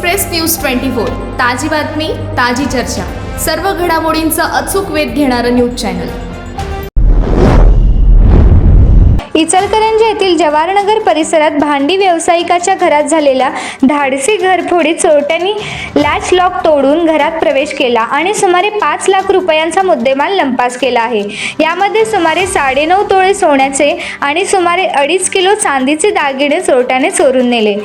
Express news twenty four. ताजी बातमी ताजी चर्चा. सर्व घडामोडींचा अचूक वेध घेणारं न्यूज चॅनल. इचलकरंजी येथील जवाहरनगर परिसरात भांडी व्यावसायिकाच्या घरात झालेल्या धाडसी घरफोडीत चोरट्यांनी लॅच लॉक तोडून घरात प्रवेश केला आणि सुमारे पाच लाख रुपयांचा मुद्देमाल लंपास केला आहे. यामध्ये सुमारे साडेनऊ तोळे सोन्याचे आणि सुमारे अडीच किलो चांदीचे दागिने चोरट्याने चोरून नेले.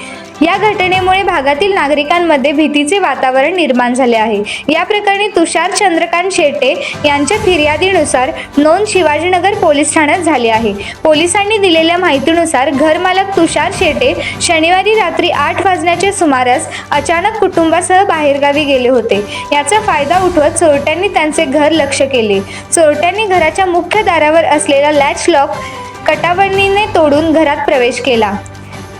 या घटनेमुळे भागातील नागरिकांमध्ये भीतीचे वातावरण निर्माण झाले आहे. या प्रकरणी तुषार चंद्रकांत शेटे यांच्या फिर्यादीनुसार नोंद शिवाजीनगर पोलीस ठाण्यात झाली आहे. पोलिसांनी दिलेल्या माहितीनुसार घरमालक तुषार शेटे शनिवारी रात्री आठ वाजण्याच्या सुमारास अचानक कुटुंबासह बाहेरगावी गेले होते. याचा फायदा उठवत चोरट्यांनी त्यांचे घर लक्ष केले. चोरट्यांनी घराच्या मुख्य दारावर असलेला लॅच लॉक कटावणीने तोडून घरात प्रवेश केला.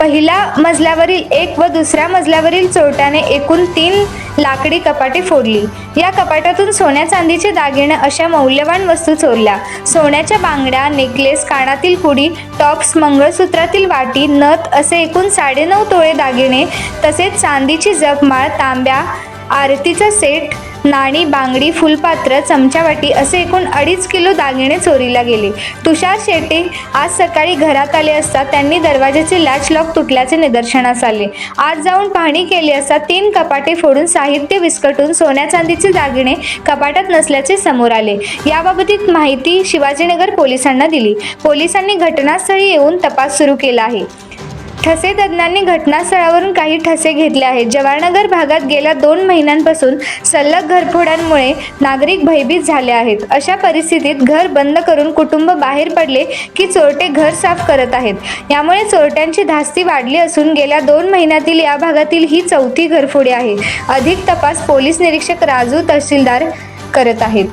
पहिल्या मजल्यावरील एक व दुसऱ्या मजल्यावरील चोरट्याने एकूण तीन लाकडी कपाटे फोडली. या कपाटातून सोन्या चांदीचे दागिने अशा मौल्यवान वस्तू चोरल्या. सोन्याच्या बांगड्या नेकलेस कानातील कुडी टॉप्स मंगळसूत्रातील वाटी नथ असे एकूण साडेनऊ तोळे दागिने तसेच चांदीची जपमाळ तांब्या आरतीचा सेट नाणी बांगडी फुलपात्र चमचावाटी असे एकूण अडीच किलो दागिने चोरीला गेले. तुषार शेट्टी आज सकाळी घरात आले असता त्यांनी दरवाजाचे लॅच लॉक तुटल्याचे निदर्शनास आले. आज जाऊन पाहणी केली असता तीन कपाटे फोडून साहित्य विस्कटून सोन्या चांदीचे दागिने कपाटात नसल्याचे समोर आले. याबाबतीत माहिती शिवाजीनगर पोलिसांना दिली. पोलिसांनी घटनास्थळी येऊन तपास सुरू केला आहे. ठसे तज्ज्ञांनी घटनास्थळावरून काही ठसे घेतले आहेत. जवाहरनगर भागात गेल्या दोन महिन्यांपासून सलग घरफोड्यांमुळे नागरिक भयभीत झाले आहेत. अशा परिस्थितीत घर बंद करून कुटुंब बाहेर पडले की चोरटे घर साफ करत आहेत. यामुळे चोरट्यांची धास्ती वाढली असून गेल्या दोन महिन्यातील या भागातील ही चौथी घरफोडी आहे. अधिक तपास पोलीस निरीक्षक राजू तहसीलदार करत आहेत.